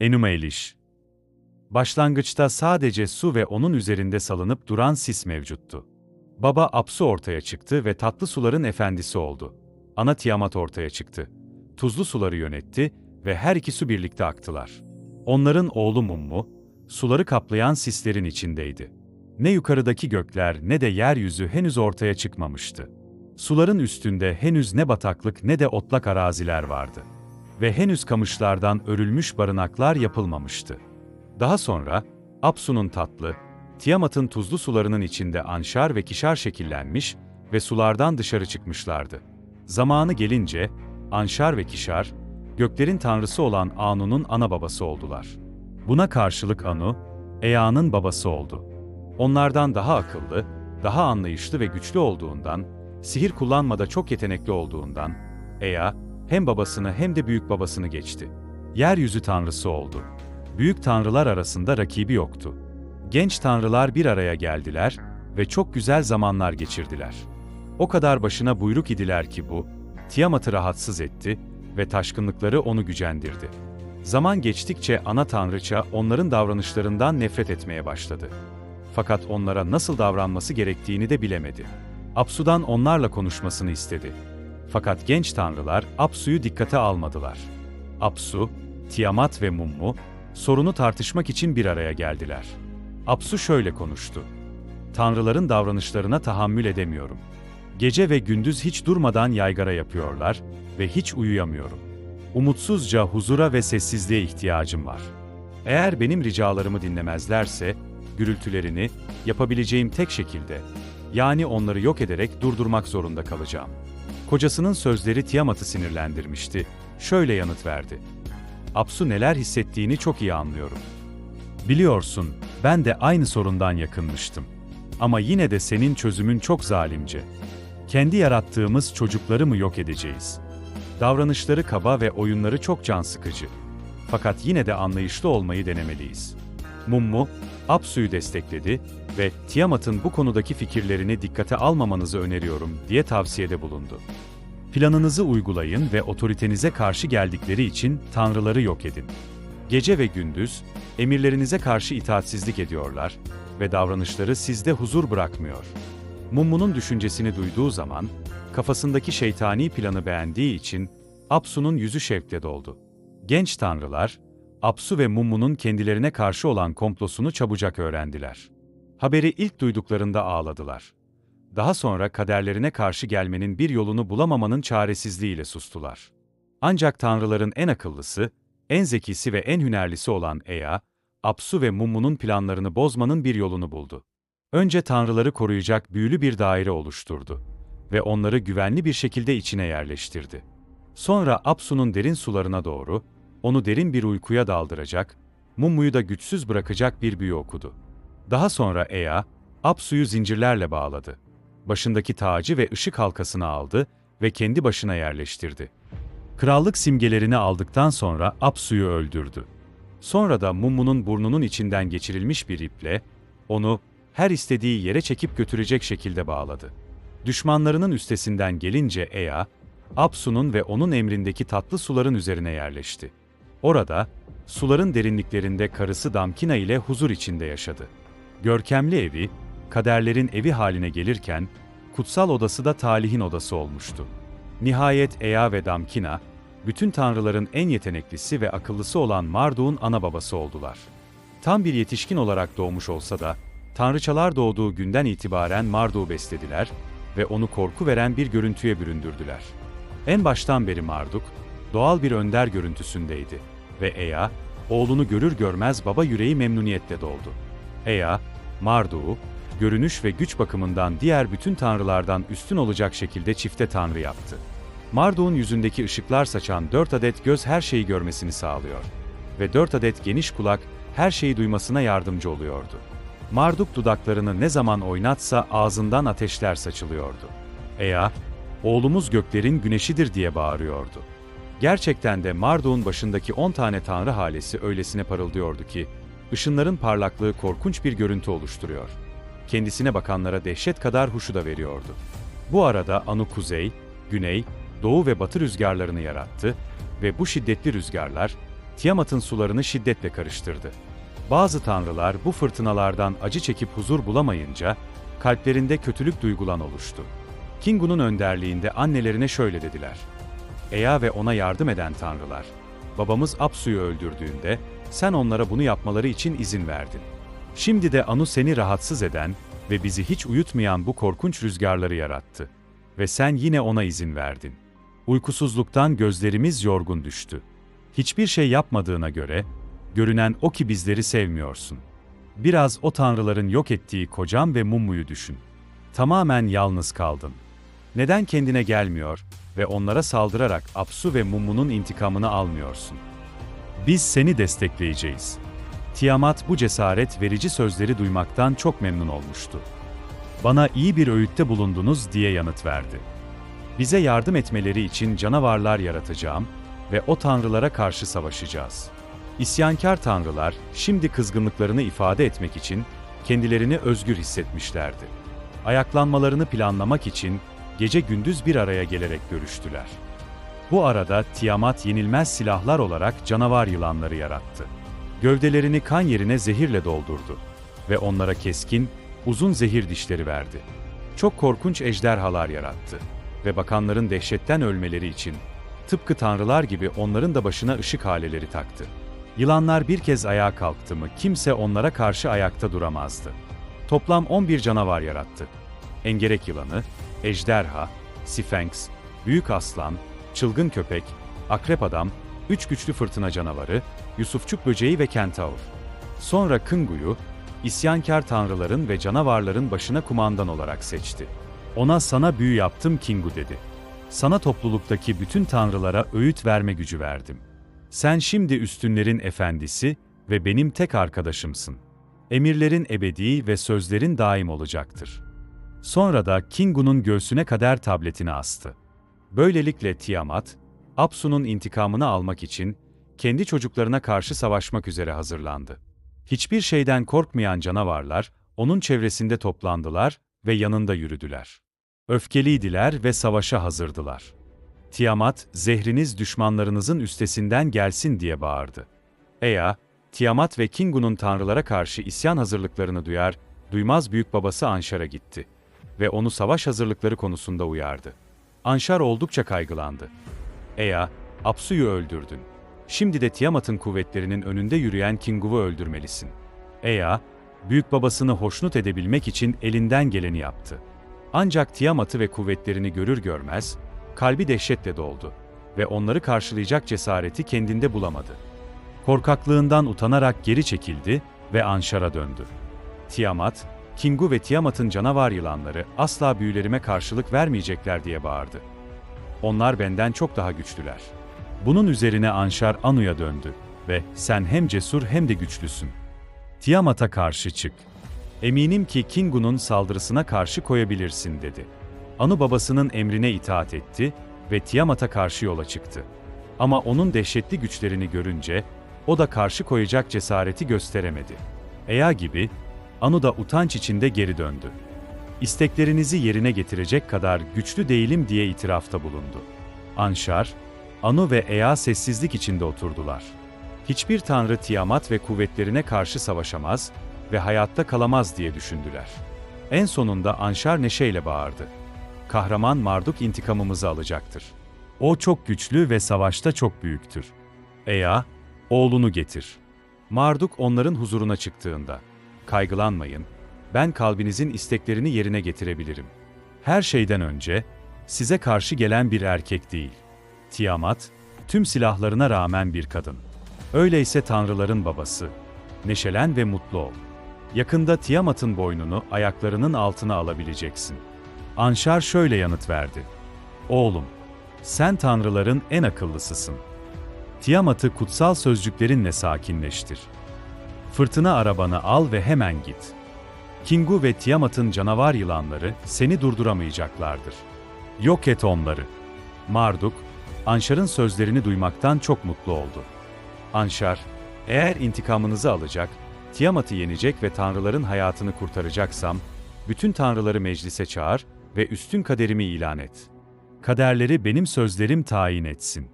Enuma Eliş Başlangıçta sadece su ve onun üzerinde salınıp duran sis mevcuttu. Baba Apsu ortaya çıktı ve tatlı suların efendisi oldu. Ana Tiamat ortaya çıktı. Tuzlu suları yönetti ve her iki su birlikte aktılar. Onların oğlu Mummu, suları kaplayan sislerin içindeydi. Ne yukarıdaki gökler ne de yeryüzü henüz ortaya çıkmamıştı. Suların üstünde henüz ne bataklık ne de otlak araziler vardı. Ve henüz kamışlardan örülmüş barınaklar yapılmamıştı. Daha sonra, Apsu'nun tatlı, Tiamat'ın tuzlu sularının içinde anşar ve kişar şekillenmiş ve sulardan dışarı çıkmışlardı. Zamanı gelince, anşar ve kişar, göklerin tanrısı olan Anu'nun ana babası oldular. Buna karşılık Anu, Ea'nın babası oldu. Onlardan daha akıllı, daha anlayışlı ve güçlü olduğundan, sihir kullanmada çok yetenekli olduğundan, Ea, hem babasını hem de büyük babasını geçti. Yeryüzü tanrısı oldu. Büyük tanrılar arasında rakibi yoktu. Genç tanrılar bir araya geldiler ve çok güzel zamanlar geçirdiler. O kadar başına buyruk idiler ki bu, Tiamat'ı rahatsız etti ve taşkınlıkları onu gücendirdi. Zaman geçtikçe ana tanrıça onların davranışlarından nefret etmeye başladı. Fakat onlara nasıl davranması gerektiğini de bilemedi. Apsu'dan onlarla konuşmasını istedi. Fakat genç tanrılar Apsu'yu dikkate almadılar. Apsu, Tiamat ve Mummu sorunu tartışmak için bir araya geldiler. Apsu şöyle konuştu. Tanrıların davranışlarına tahammül edemiyorum. Gece ve gündüz hiç durmadan yaygara yapıyorlar ve hiç uyuyamıyorum. Umutsuzca huzura ve sessizliğe ihtiyacım var. Eğer benim ricalarımı dinlemezlerse, gürültülerini yapabileceğim tek şekilde, yani onları yok ederek durdurmak zorunda kalacağım. Kocasının sözleri Tiamat'ı sinirlendirmişti. Şöyle yanıt verdi. Apsu neler hissettiğini çok iyi anlıyorum. Biliyorsun, ben de aynı sorundan yakınmıştım. Ama yine de senin çözümün çok zalimce. Kendi yarattığımız çocukları mı yok edeceğiz? Davranışları kaba ve oyunları çok can sıkıcı. Fakat yine de anlayışlı olmayı denemeliyiz. Mummu, Apsu'yu destekledi ve Tiamat'ın bu konudaki fikirlerini dikkate almamanızı öneriyorum diye tavsiyede bulundu. Planınızı uygulayın ve otoritenize karşı geldikleri için tanrıları yok edin. Gece ve gündüz emirlerinize karşı itaatsizlik ediyorlar ve davranışları sizde huzur bırakmıyor. Mummu'nun düşüncesini duyduğu zaman kafasındaki şeytani planı beğendiği için Apsu'nun yüzü şevkle doldu. Genç tanrılar, Apsu ve Mummu'nun kendilerine karşı olan komplosunu çabucak öğrendiler. Haberi ilk duyduklarında ağladılar. Daha sonra kaderlerine karşı gelmenin bir yolunu bulamamanın çaresizliğiyle sustular. Ancak tanrıların en akıllısı, en zekisi ve en hünerlisi olan Ea, Apsu ve Mummu'nun planlarını bozmanın bir yolunu buldu. Önce tanrıları koruyacak büyülü bir daire oluşturdu ve onları güvenli bir şekilde içine yerleştirdi. Sonra Apsu'nun derin sularına doğru, onu derin bir uykuya daldıracak, Mummu'yu da güçsüz bırakacak bir büyü okudu. Daha sonra Ea, Apsu'yu zincirlerle bağladı. Başındaki tacı ve ışık halkasını aldı ve kendi başına yerleştirdi. Krallık simgelerini aldıktan sonra Apsu'yu öldürdü. Sonra da Mummu'nun burnunun içinden geçirilmiş bir iple, onu her istediği yere çekip götürecek şekilde bağladı. Düşmanlarının üstesinden gelince Ea, Apsu'nun ve onun emrindeki tatlı suların üzerine yerleşti. Orada, suların derinliklerinde karısı Damkina ile huzur içinde yaşadı. Görkemli evi, kaderlerin evi haline gelirken, kutsal odası da talihin odası olmuştu. Nihayet Ea ve Damkina, bütün tanrıların en yeteneklisi ve akıllısı olan Marduk'un ana babası oldular. Tam bir yetişkin olarak doğmuş olsa da, tanrıçalar doğduğu günden itibaren Marduk'u beslediler ve onu korku veren bir görüntüye büründürdüler. En baştan beri Marduk, doğal bir önder görüntüsündeydi ve Ea, oğlunu görür görmez baba yüreği memnuniyetle doldu. Ea, Marduk'u, görünüş ve güç bakımından diğer bütün tanrılardan üstün olacak şekilde çifte tanrı yaptı. Marduk'un yüzündeki ışıklar saçan dört adet göz her şeyi görmesini sağlıyor ve dört adet geniş kulak her şeyi duymasına yardımcı oluyordu. Marduk dudaklarını ne zaman oynatsa ağzından ateşler saçılıyordu. Ea, oğlumuz göklerin güneşidir diye bağırıyordu. Gerçekten de Marduk'un başındaki on tane tanrı halesi öylesine parıldıyordu ki, ışınların parlaklığı korkunç bir görüntü oluşturuyor. Kendisine bakanlara dehşet kadar huşu da veriyordu. Bu arada Anu kuzey, güney, doğu ve batı rüzgarlarını yarattı ve bu şiddetli rüzgarlar, Tiamat'ın sularını şiddetle karıştırdı. Bazı tanrılar bu fırtınalardan acı çekip huzur bulamayınca, kalplerinde kötülük duygulan oluştu. Kingu'nun önderliğinde annelerine şöyle dediler. Ea ve ona yardım eden tanrılar, babamız Apsu'yu öldürdüğünde, sen onlara bunu yapmaları için izin verdin. Şimdi de Anu seni rahatsız eden ve bizi hiç uyutmayan bu korkunç rüzgarları yarattı. Ve sen yine ona izin verdin. Uykusuzluktan gözlerimiz yorgun düştü. Hiçbir şey yapmadığına göre, görünen o ki bizleri sevmiyorsun. Biraz o tanrıların yok ettiği kocam ve Mummu'yu düşün. Tamamen yalnız kaldın. Neden kendine gelmiyor ve onlara saldırarak Apsu ve Mummu'nun intikamını almıyorsun? Biz seni destekleyeceğiz. Tiamat bu cesaret verici sözleri duymaktan çok memnun olmuştu. Bana iyi bir öğütte bulundunuz diye yanıt verdi. Bize yardım etmeleri için canavarlar yaratacağım ve o tanrılara karşı savaşacağız. İsyankar tanrılar şimdi kızgınlıklarını ifade etmek için kendilerini özgür hissetmişlerdi. Ayaklanmalarını planlamak için gece gündüz bir araya gelerek görüştüler. Bu arada Tiamat yenilmez silahlar olarak canavar yılanları yarattı. Gövdelerini kan yerine zehirle doldurdu ve onlara keskin, uzun zehir dişleri verdi. Çok korkunç ejderhalar yarattı ve bakanların dehşetten ölmeleri için tıpkı tanrılar gibi onların da başına ışık haleleri taktı. Yılanlar bir kez ayağa kalktı mı kimse onlara karşı ayakta duramazdı. Toplam 11 canavar yarattı. Engerek yılanı, ejderha, sifenks, büyük aslan, çılgın köpek, akrep adam, üç güçlü fırtına canavarı, Yusufçuk böceği ve kentaur. Sonra Kıngu'yu, isyankar tanrıların ve canavarların başına kumandan olarak seçti. Ona sana büyü yaptım Kingu dedi. Sana topluluktaki bütün tanrılara öğüt verme gücü verdim. Sen şimdi üstünlerin efendisi ve benim tek arkadaşımsın. Emirlerin ebedi ve sözlerin daim olacaktır. Sonra da Kingu'nun göğsüne kader tabletini astı. Böylelikle Tiamat, Apsu'nun intikamını almak için kendi çocuklarına karşı savaşmak üzere hazırlandı. Hiçbir şeyden korkmayan canavarlar onun çevresinde toplandılar ve yanında yürüdüler. Öfkeliydiler ve savaşa hazırdılar. Tiamat, zehriniz düşmanlarınızın üstesinden gelsin diye bağırdı. Ea, Tiamat ve Kingu'nun tanrılara karşı isyan hazırlıklarını duyar, duymaz büyük babası Anşar'a gitti ve onu savaş hazırlıkları konusunda uyardı. Anşar oldukça kaygılandı. Ea, Apsu'yu öldürdün. Şimdi de Tiamat'ın kuvvetlerinin önünde yürüyen Kingu'yu öldürmelisin. Ea, büyük babasını hoşnut edebilmek için elinden geleni yaptı. Ancak Tiamat'ı ve kuvvetlerini görür görmez, kalbi dehşetle doldu ve onları karşılayacak cesareti kendinde bulamadı. Korkaklığından utanarak geri çekildi ve Anşar'a döndü. Tiamat, Kingu ve Tiamat'ın canavar yılanları asla büyülerime karşılık vermeyecekler diye bağırdı. Onlar benden çok daha güçlüler. Bunun üzerine Anşar Anu'ya döndü ve sen hem cesur hem de güçlüsün. Tiamat'a karşı çık. Eminim ki Kingu'nun saldırısına karşı koyabilirsin dedi. Anu babasının emrine itaat etti ve Tiamat'a karşı yola çıktı. Ama onun dehşetli güçlerini görünce o da karşı koyacak cesareti gösteremedi. Ea gibi Anu da utanç içinde geri döndü. İsteklerinizi yerine getirecek kadar güçlü değilim diye itirafta bulundu. Anşar, Anu ve Ea sessizlik içinde oturdular. Hiçbir tanrı Tiamat ve kuvvetlerine karşı savaşamaz ve hayatta kalamaz diye düşündüler. En sonunda Anşar neşeyle bağırdı. Kahraman Marduk intikamımızı alacaktır. O çok güçlü ve savaşta çok büyüktür. Ea, oğlunu getir. Marduk onların huzuruna çıktığında, kaygılanmayın, ben kalbinizin isteklerini yerine getirebilirim. Her şeyden önce, size karşı gelen bir erkek değil. Tiamat, tüm silahlarına rağmen bir kadın. Öyleyse tanrıların babası. Neşelen ve mutlu ol. Yakında Tiamat'ın boynunu ayaklarının altına alabileceksin. Anşar şöyle yanıt verdi. Oğlum, sen tanrıların en akıllısısın. Tiamat'ı kutsal sözcüklerinle sakinleştir. Fırtına arabanı al ve hemen git. Kingu ve Tiamat'ın canavar yılanları seni durduramayacaklardır. Yok et onları. Marduk, Anşar'ın sözlerini duymaktan çok mutlu oldu. Anşar, eğer intikamınızı alacak, Tiamat'ı yenecek ve tanrıların hayatını kurtaracaksam, bütün tanrıları meclise çağır ve üstün kaderimi ilan et. Kaderleri benim sözlerim tayin etsin.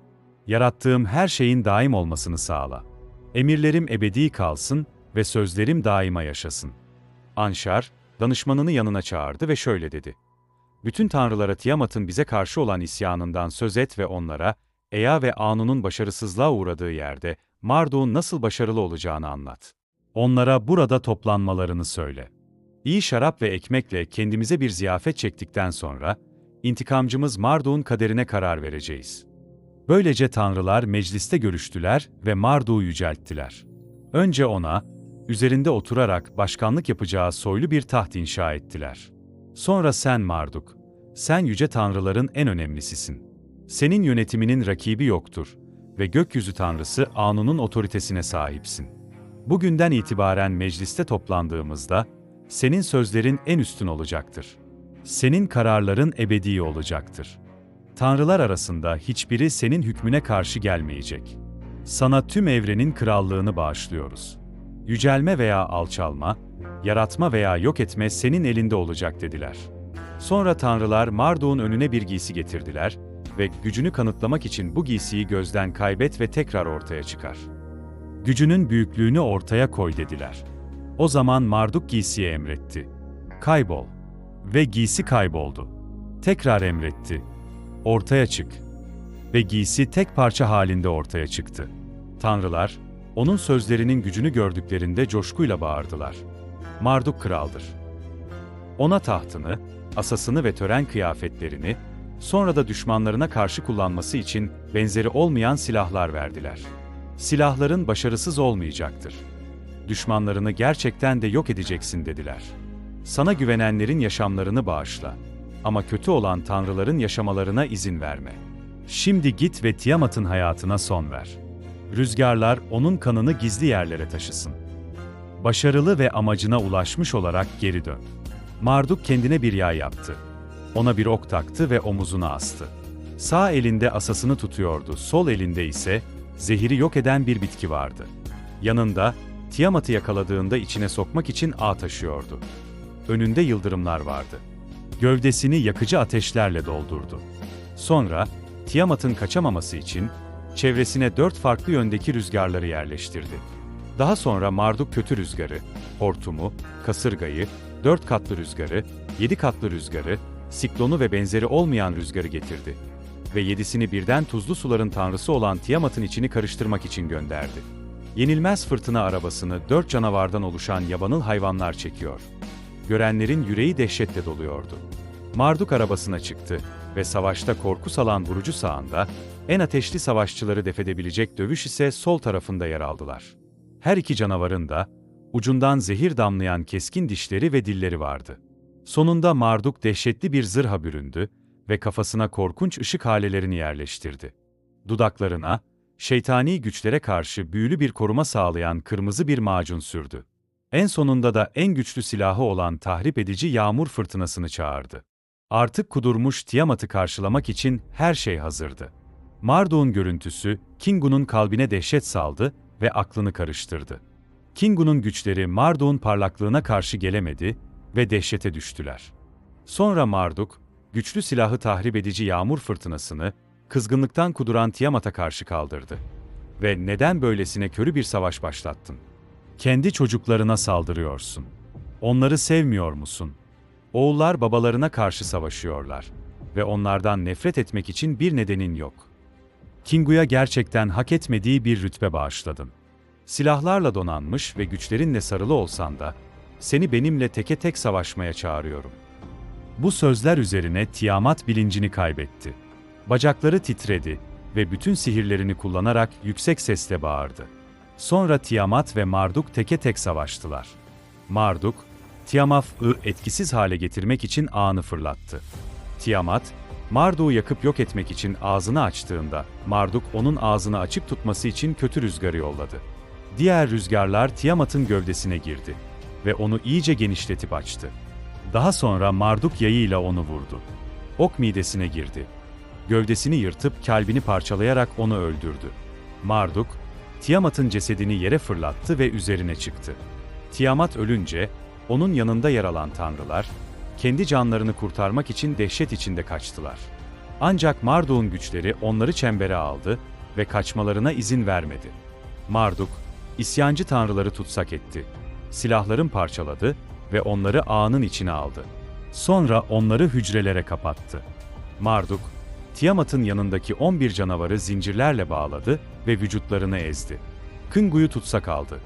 Yarattığım her şeyin daim olmasını sağla. Emirlerim ebedi kalsın ve sözlerim daima yaşasın. Anşar, danışmanını yanına çağırdı ve şöyle dedi. Bütün tanrılara Tiamat'ın bize karşı olan isyanından söz et ve onlara, Ea ve Anu'nun başarısızlığa uğradığı yerde, Marduk'un nasıl başarılı olacağını anlat. Onlara burada toplanmalarını söyle. İyi şarap ve ekmekle kendimize bir ziyafet çektikten sonra, intikamcımız Marduk'un kaderine karar vereceğiz. Böylece tanrılar mecliste görüştüler ve Marduk'u yücelttiler. Önce ona, üzerinde oturarak başkanlık yapacağı soylu bir taht inşa ettiler. Sonra sen Marduk, sen yüce tanrıların en önemlisisin. Senin yönetiminin rakibi yoktur ve gökyüzü tanrısı Anu'nun otoritesine sahipsin. Bugünden itibaren mecliste toplandığımızda, senin sözlerin en üstün olacaktır. Senin kararların ebedi olacaktır. Tanrılar arasında hiçbiri senin hükmüne karşı gelmeyecek. Sana tüm evrenin krallığını bağışlıyoruz. Yücelme veya alçalma, yaratma veya yok etme senin elinde olacak dediler. Sonra tanrılar Marduk'un önüne bir giysi getirdiler ve gücünü kanıtlamak için bu giysiyi gözden kaybet ve tekrar ortaya çıkar. Gücünün büyüklüğünü ortaya koy dediler. O zaman Marduk giysiye emretti. Kaybol. Ve giysi kayboldu. Tekrar emretti. Ortaya çık. Ve giysi tek parça halinde ortaya çıktı. Tanrılar, onun sözlerinin gücünü gördüklerinde coşkuyla bağırdılar. Marduk kraldır. Ona tahtını, asasını ve tören kıyafetlerini, sonra da düşmanlarına karşı kullanması için benzeri olmayan silahlar verdiler. Silahların başarısız olmayacaktır. Düşmanlarını gerçekten de yok edeceksin dediler. Sana güvenenlerin yaşamlarını bağışla. Ama kötü olan tanrıların yaşamalarına izin verme. Şimdi git ve Tiamat'ın hayatına son ver. Rüzgarlar onun kanını gizli yerlere taşısın. Başarılı ve amacına ulaşmış olarak geri dön. Marduk kendine bir yay yaptı. Ona bir ok taktı ve omuzuna astı. Sağ elinde asasını tutuyordu, sol elinde ise zehiri yok eden bir bitki vardı. Yanında, Tiamat'ı yakaladığında içine sokmak için ağ taşıyordu. Önünde yıldırımlar vardı. Gövdesini yakıcı ateşlerle doldurdu. Sonra, Tiamat'ın kaçamaması için, çevresine dört farklı yöndeki rüzgarları yerleştirdi. Daha sonra Marduk kötü rüzgarı, hortumu, kasırgayı, dört katlı rüzgarı, yedi katlı rüzgarı, siklonu ve benzeri olmayan rüzgarı getirdi. Ve yedisini birden tuzlu suların tanrısı olan Tiamat'ın içini karıştırmak için gönderdi. Yenilmez fırtına arabasını dört canavardan oluşan yabanıl hayvanlar çekiyor. Görenlerin yüreği dehşetle doluyordu. Marduk arabasına çıktı ve savaşta korku salan vurucu sağında, en ateşli savaşçıları defedebilecek dövüş ise sol tarafında yer aldılar. Her iki canavarın da, ucundan zehir damlayan keskin dişleri ve dilleri vardı. Sonunda Marduk dehşetli bir zırha büründü ve kafasına korkunç ışık halelerini yerleştirdi. Dudaklarına, şeytani güçlere karşı büyülü bir koruma sağlayan kırmızı bir macun sürdü. En sonunda da en güçlü silahı olan tahrip edici yağmur fırtınasını çağırdı. Artık kudurmuş Tiamat'ı karşılamak için her şey hazırdı. Marduk'un görüntüsü, Kingu'nun kalbine dehşet saldı ve aklını karıştırdı. Kingu'nun güçleri Marduk'un parlaklığına karşı gelemedi ve dehşete düştüler. Sonra Marduk, güçlü silahı tahrip edici yağmur fırtınasını, kızgınlıktan kuduran Tiamat'a karşı kaldırdı. Ve neden böylesine körü bir savaş başlattın? Kendi çocuklarına saldırıyorsun. Onları sevmiyor musun? Oğullar babalarına karşı savaşıyorlar ve onlardan nefret etmek için bir nedenin yok. Kingu'ya gerçekten hak etmediği bir rütbe bağışladın. Silahlarla donanmış ve güçlerinle sarılı olsan da, seni benimle teke tek savaşmaya çağırıyorum. Bu sözler üzerine Tiamat bilincini kaybetti. Bacakları titredi ve bütün sihirlerini kullanarak yüksek sesle bağırdı. Sonra Tiamat ve Marduk teke tek savaştılar. Marduk, Tiamaf'ı etkisiz hale getirmek için ağını fırlattı. Tiamat, Marduk'u yakıp yok etmek için ağzını açtığında, Marduk onun ağzını açık tutması için kötü rüzgarı yolladı. Diğer rüzgarlar Tiamat'ın gövdesine girdi ve onu iyice genişletip açtı. Daha sonra Marduk yayıyla onu vurdu. Ok midesine girdi. Gövdesini yırtıp kalbini parçalayarak onu öldürdü. Marduk, Tiamat'ın cesedini yere fırlattı ve üzerine çıktı. Tiamat ölünce, onun yanında yer alan tanrılar, kendi canlarını kurtarmak için dehşet içinde kaçtılar. Ancak Marduk'un güçleri onları çembere aldı ve kaçmalarına izin vermedi. Marduk, isyancı tanrıları tutsak etti. Silahların parçaladı ve onları ağının içine aldı. Sonra onları hücrelere kapattı. Marduk, Tiamat'ın yanındaki 11 canavarı zincirlerle bağladı ve vücutlarını ezdi. Kıngu'yu tutsak aldı.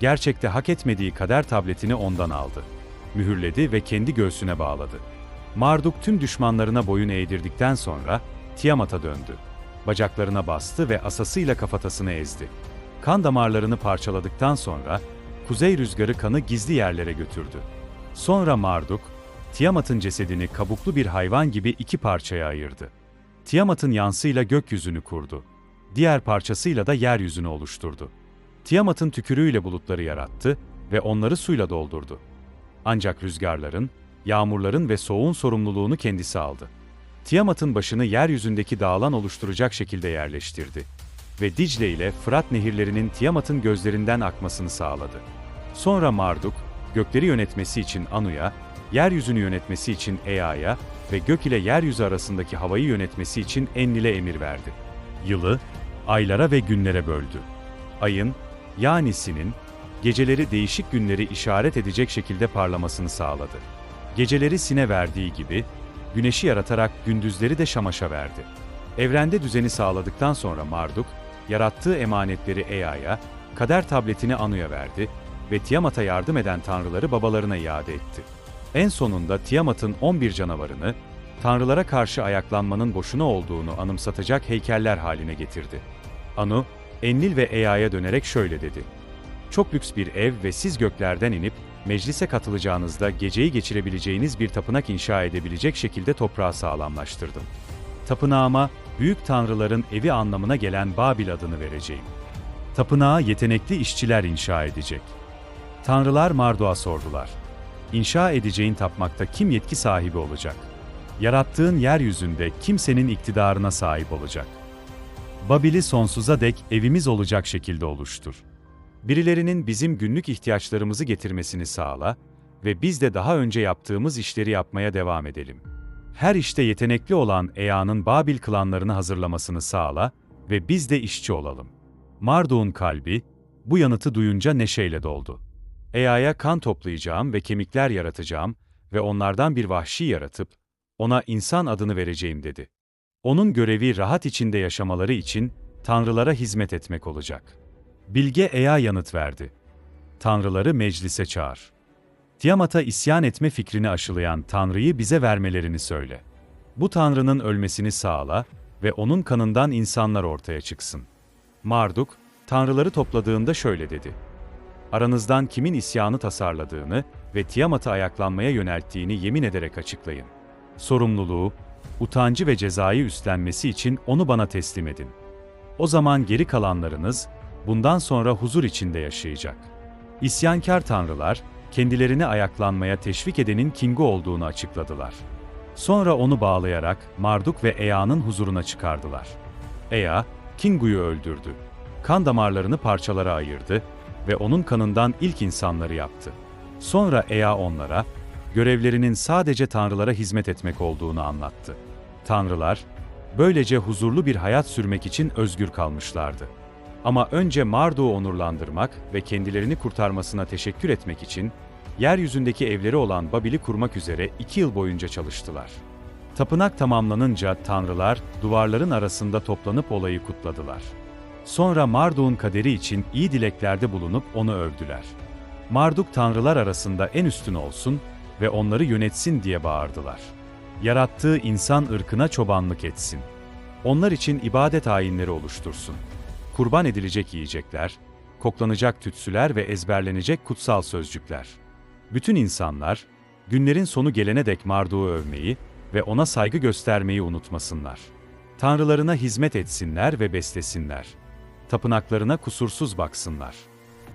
Gerçekte hak etmediği kader tabletini ondan aldı. Mühürledi ve kendi göğsüne bağladı. Marduk tüm düşmanlarına boyun eğdirdikten sonra Tiamat'a döndü. Bacaklarına bastı ve asasıyla kafatasını ezdi. Kan damarlarını parçaladıktan sonra kuzey rüzgarı kanı gizli yerlere götürdü. Sonra Marduk, Tiamat'ın cesedini kabuklu bir hayvan gibi iki parçaya ayırdı. Tiamat'ın yansıyla gökyüzünü kurdu. Diğer parçasıyla da yeryüzünü oluşturdu. Tiamat'ın tükürüğüyle bulutları yarattı ve onları suyla doldurdu. Ancak rüzgarların, yağmurların ve soğuğun sorumluluğunu kendisi aldı. Tiamat'ın başını yeryüzündeki dağılan oluşturacak şekilde yerleştirdi ve Dicle ile Fırat nehirlerinin Tiamat'ın gözlerinden akmasını sağladı. Sonra Marduk, gökleri yönetmesi için Anu'ya, yeryüzünü yönetmesi için Ea'ya ve gök ile yeryüzü arasındaki havayı yönetmesi için Enlil'e emir verdi. Yılı, aylara ve günlere böldü. Ayın, yani Sin'in, geceleri değişik günleri işaret edecek şekilde parlamasını sağladı. Geceleri Sin'e verdiği gibi, güneşi yaratarak gündüzleri de Şamaş'a verdi. Evrende düzeni sağladıktan sonra Marduk, yarattığı emanetleri Ea'ya, kader tabletini Anu'ya verdi ve Tiamat'a yardım eden tanrıları babalarına iade etti. En sonunda Tiamat'ın 11 canavarını, tanrılara karşı ayaklanmanın boşuna olduğunu anımsatacak heykeller haline getirdi. Anu, Enlil ve Ea'ya dönerek şöyle dedi. Çok lüks bir ev ve siz göklerden inip, meclise katılacağınızda geceyi geçirebileceğiniz bir tapınak inşa edebilecek şekilde toprağı sağlamlaştırdım. Tapınağıma, büyük tanrıların evi anlamına gelen Babil adını vereceğim. Tapınağa yetenekli işçiler inşa edecek. Tanrılar Marduk'a sordular. İnşa edeceğin tapmakta kim yetki sahibi olacak? Yarattığın yeryüzünde kimsenin iktidarına sahip olacak. Babil'i sonsuza dek evimiz olacak şekilde oluştur. Birilerinin bizim günlük ihtiyaçlarımızı getirmesini sağla ve biz de daha önce yaptığımız işleri yapmaya devam edelim. Her işte yetenekli olan Ea'nın Babil klanlarını hazırlamasını sağla ve biz de işçi olalım. Marduk'un kalbi, bu yanıtı duyunca neşeyle doldu. Ea'ya kan toplayacağım ve kemikler yaratacağım ve onlardan bir vahşi yaratıp, ona insan adını vereceğim dedi. Onun görevi rahat içinde yaşamaları için tanrılara hizmet etmek olacak. Bilge Ea yanıt verdi. Tanrıları meclise çağır. Tiamat'a isyan etme fikrini aşılayan Tanrı'yı bize vermelerini söyle. Bu Tanrı'nın ölmesini sağla ve onun kanından insanlar ortaya çıksın. Marduk, Tanrıları topladığında şöyle dedi. Aranızdan kimin isyanı tasarladığını ve Tiamat'ı ayaklanmaya yönelttiğini yemin ederek açıklayın. Sorumluluğu, utancı ve cezayı üstlenmesi için onu bana teslim edin. O zaman geri kalanlarınız, bundan sonra huzur içinde yaşayacak. İsyankar tanrılar, kendilerini ayaklanmaya teşvik edenin Kingu olduğunu açıkladılar. Sonra onu bağlayarak Marduk ve Ea'nın huzuruna çıkardılar. Ea, Kingu'yu öldürdü. Kan damarlarını parçalara ayırdı ve onun kanından ilk insanları yaptı. Sonra Ea onlara, görevlerinin sadece tanrılara hizmet etmek olduğunu anlattı. Tanrılar, böylece huzurlu bir hayat sürmek için özgür kalmışlardı. Ama önce Marduk'u onurlandırmak ve kendilerini kurtarmasına teşekkür etmek için, yeryüzündeki evleri olan Babil'i kurmak üzere iki yıl boyunca çalıştılar. Tapınak tamamlanınca tanrılar, duvarların arasında toplanıp olayı kutladılar. Sonra Marduk'un kaderi için iyi dileklerde bulunup onu övdüler. Marduk tanrılar arasında en üstün olsun ve onları yönetsin diye bağırdılar. Yarattığı insan ırkına çobanlık etsin. Onlar için ibadet ayinleri oluştursun. Kurban edilecek yiyecekler, koklanacak tütsüler ve ezberlenecek kutsal sözcükler. Bütün insanlar, günlerin sonu gelene dek Marduk'u övmeyi ve ona saygı göstermeyi unutmasınlar. Tanrılarına hizmet etsinler ve beslesinler. Tapınaklarına kusursuz baksınlar.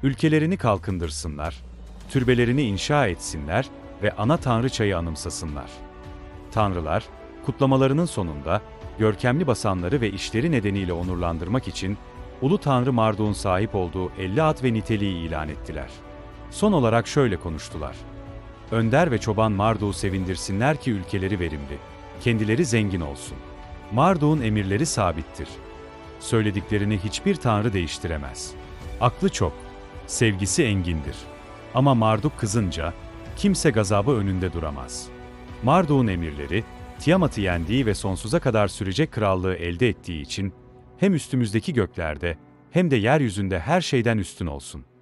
Ülkelerini kalkındırsınlar, türbelerini inşa etsinler ve ana tanrıçayı anımsasınlar. Tanrılar, kutlamalarının sonunda, görkemli basanları ve işleri nedeniyle onurlandırmak için, Ulu Tanrı Marduk'un sahip olduğu 50 at ve niteliği ilan ettiler. Son olarak şöyle konuştular. Önder ve çoban Marduk'u sevindirsinler ki ülkeleri verimli, kendileri zengin olsun. Marduk'un emirleri sabittir. Söylediklerini hiçbir tanrı değiştiremez. Aklı çok, sevgisi engindir. Ama Marduk kızınca, kimse gazabı önünde duramaz. Marduk'un emirleri, Tiamat'ı yendiği ve sonsuza kadar sürecek krallığı elde ettiği için, hem üstümüzdeki göklerde, hem de yeryüzünde her şeyden üstün olsun.''